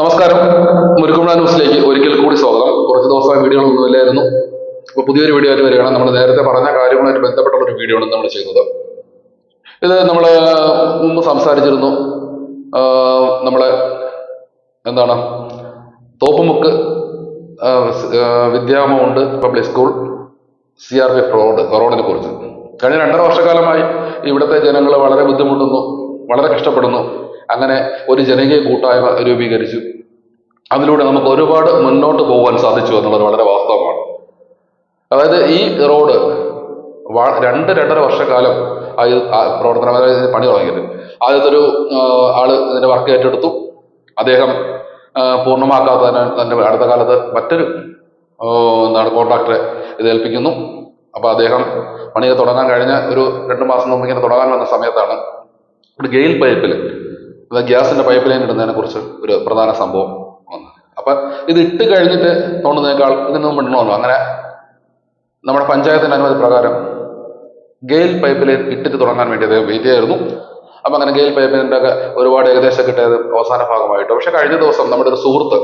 നമസ്കാരം. മുരുക്കുമ്പഴ ന്യൂസിലേക്ക് ഒരിക്കൽ കൂടി സ്വാഗതം. കുറച്ച് ദിവസമായി വീഡിയോകളൊന്നും ഇല്ലായിരുന്നു അപ്പോൾ പുതിയൊരു വീഡിയോ ആയിട്ട് വരികയാണ്. നമ്മൾ നേരത്തെ പറഞ്ഞ കാര്യങ്ങളുമായിട്ട് ബന്ധപ്പെട്ടുള്ള ഒരു വീഡിയോ ആണ് നമ്മൾ ചെയ്യുന്നത്. ഇത് നമ്മൾ മുമ്പ് സംസാരിച്ചിരുന്നു. നമ്മളെ എന്താണ് Thoppumukku Vidyamount public school C R P road റോഡിനെ കുറിച്ച്. കഴിഞ്ഞ രണ്ടര വർഷക്കാലമായി ഇവിടുത്തെ ജനങ്ങൾ വളരെ ബുദ്ധിമുട്ടുന്നു വളരെ കഷ്ടപ്പെടുന്നു. അങ്ങനെ ഒരു ജനകീയ കൂട്ടായ്മ രൂപീകരിച്ചു. അതിലൂടെ നമുക്ക് ഒരുപാട് മുന്നോട്ട് പോകാൻ സാധിച്ചു എന്നുള്ളത് വളരെ വാസ്തവമാണ്. അതായത് ഈ റോഡ് രണ്ട് രണ്ടര വർഷക്കാലം അത് പ്രവർത്തനം അതായത് പണി തുടങ്ങിയത് ആദ്യത്തെ ഒരു ആൾ ഇതിന്റെ വർക്ക് ഏറ്റെടുത്തു. അദ്ദേഹം പൂർണമാക്കാത്തതിന് തന്നെ അടുത്ത കാലത്ത് മറ്റൊരു എന്താണ് കോൺട്രാക്ടറെ ഇത് ഏൽപ്പിക്കുന്നു. അപ്പൊ അദ്ദേഹം പണി തുടങ്ങാൻ കഴിഞ്ഞ ഒരു രണ്ട് മാസം മുമ്പ് ഇങ്ങനെ തുടങ്ങാൻ വന്ന സമയത്താണ് ഒരു ഗെയിൽ പൈപ്പിൽ ഗ്യാസിന്റെ പൈപ്പ് ലൈൻ ഇടുന്നതിനെ കുറിച്ച് ഒരു പ്രധാന സംഭവം വന്നു. അപ്പൊ ഇത് ഇട്ട് കഴിഞ്ഞിട്ട് തോന്നുന്നതിനേക്കാൾ ഇതിന് മുമ്പ് ഇടണമല്ലോ അങ്ങനെ നമ്മുടെ പഞ്ചായത്തിന്റെ അനുമതി പ്രകാരം ഗെയിൽ പൈപ്പ് ലൈൻ ഇട്ടിട്ട് തുടങ്ങാൻ വേണ്ടി അദ്ദേഹം വെയിറ്റ് ചെയ്യായിരുന്നു അപ്പൊ അങ്ങനെ ഗെയിൽ പൈപ്പിന്റെ ഒക്കെ ഒരുപാട് ഏകദേശം കിട്ടിയത് അവസാന ഭാഗമായിട്ട്. പക്ഷെ കഴിഞ്ഞ ദിവസം നമ്മുടെ ഒരു സുഹൃത്ത്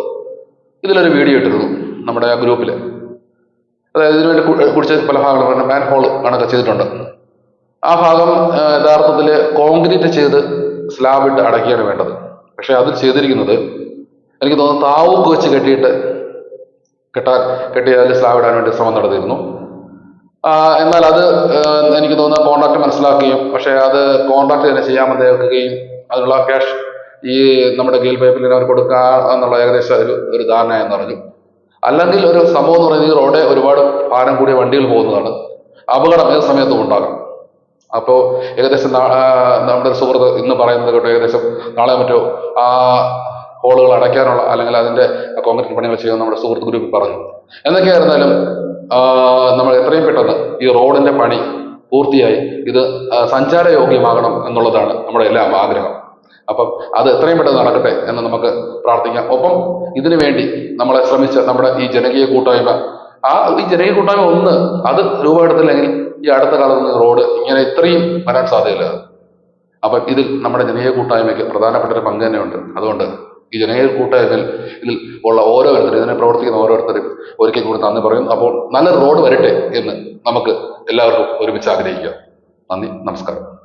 ഇതിലൊരു വീഡിയോ ഇട്ടിരുന്നു നമ്മുടെ ആ ഗ്രൂപ്പിൽ അതായത് ഇതിനുവേണ്ടി വേണ്ടി കുടിച്ച പല ഭാഗങ്ങളും മാൻ ഹോൾ കണക്ക് ചെയ്തിട്ടുണ്ട്. ആ ഭാഗം യഥാർത്ഥത്തിൽ കോൺക്രീറ്റ് ചെയ്ത് സ്ലാബ് ഇട്ട് അടയ്ക്കുകയാണ് വേണ്ടത്. പക്ഷെ അത് ചെയ്തിരിക്കുന്നത് എനിക്ക് തോന്നുന്നു താവൂക്ക് വെച്ച് കെട്ടിയിട്ട് കെട്ടാൻ കെട്ടി അതിൽ സ്ലാബ് ഇടാൻ വേണ്ടി ശ്രമം നടത്തിയിരുന്നു. എന്നാൽ അത് എനിക്ക് തോന്നുന്ന കോൺട്രാക്ട് മനസ്സിലാക്കുകയും പക്ഷെ അത് കോൺട്രാക്ട് തന്നെ ചെയ്യാൻ ഏൽക്കുകയും അതിനുള്ള ക്യാഷ് ഈ നമ്മുടെ ഗെയിൽ പൈപ്പിൽ അവർ കൊടുക്കുക എന്നുള്ള ഏകദേശം ഒരു ഒരു ധാരണ എന്ന് പറഞ്ഞു. അല്ലെങ്കിൽ ഒരു സംഭവം എന്ന് പറയുന്നത് റോഡ് ഒരുപാട് ഭാരം കൂടിയ വണ്ടികൾ പോകുന്നതാണ്. അപകടം ഏത് സമയത്തും ഉണ്ടാകാം. അപ്പോൾ ഏകദേശം നമ്മുടെ ഒരു സുഹൃത്ത് ഇന്ന് പറയുന്നത് കേട്ടോ ഏകദേശം നാളെ മറ്റോ ആ ഹോളുകൾ അടയ്ക്കാനുള്ള അല്ലെങ്കിൽ അതിന്റെ കോൺക്രീറ്റ് പണികൾ ചെയ്യുന്ന നമ്മുടെ സുഹൃത്ത് ഗ്രൂപ്പിൽ പറഞ്ഞു. എന്തൊക്കെയായിരുന്നാലും നമ്മൾ എത്രയും പെട്ടെന്ന് ഈ റോഡിന്റെ പണി പൂർത്തിയായി ഇത് സഞ്ചാരയോഗ്യമാകണം എന്നുള്ളതാണ് നമ്മുടെ എല്ലാം ആഗ്രഹം. അപ്പം അത് എത്രയും പെട്ടെന്ന് നടക്കട്ടെ എന്ന് നമുക്ക് പ്രാർത്ഥിക്കാം. ഒപ്പം ഇതിനു വേണ്ടി നമ്മളെ ശ്രമിച്ച നമ്മുടെ ഈ ജനകീയ കൂട്ടായ്മ ആ ഈ ജനകീയ കൂട്ടായ്മ ഒന്ന് അത് രൂപമെടുത്തില്ലെങ്കിൽ ഈ അടുത്ത കാലത്ത് റോഡ് ഇങ്ങനെ ഇത്രയും വരാൻ സാധ്യതയില്ല. അപ്പം ഇതിൽ നമ്മുടെ ജനകീയ കൂട്ടായ്മയ്ക്ക് പ്രധാനപ്പെട്ട ഒരു പങ്ക് തന്നെയുണ്ട്. അതുകൊണ്ട് ഈ ജനകീയ കൂട്ടായ്മയിൽ ഇതിൽ ഉള്ള ഓരോരുത്തരും ഇതിനെ പ്രവർത്തിക്കുന്ന ഓരോരുത്തരും ഒരിക്കൽ കൂടി നന്ദി പറയും. അപ്പോൾ നല്ല റോഡ് വരട്ടെ എന്ന് നമുക്ക് എല്ലാവർക്കും ഒരുമിച്ച് ആഗ്രഹിക്കാം. നന്ദി നമസ്കാരം.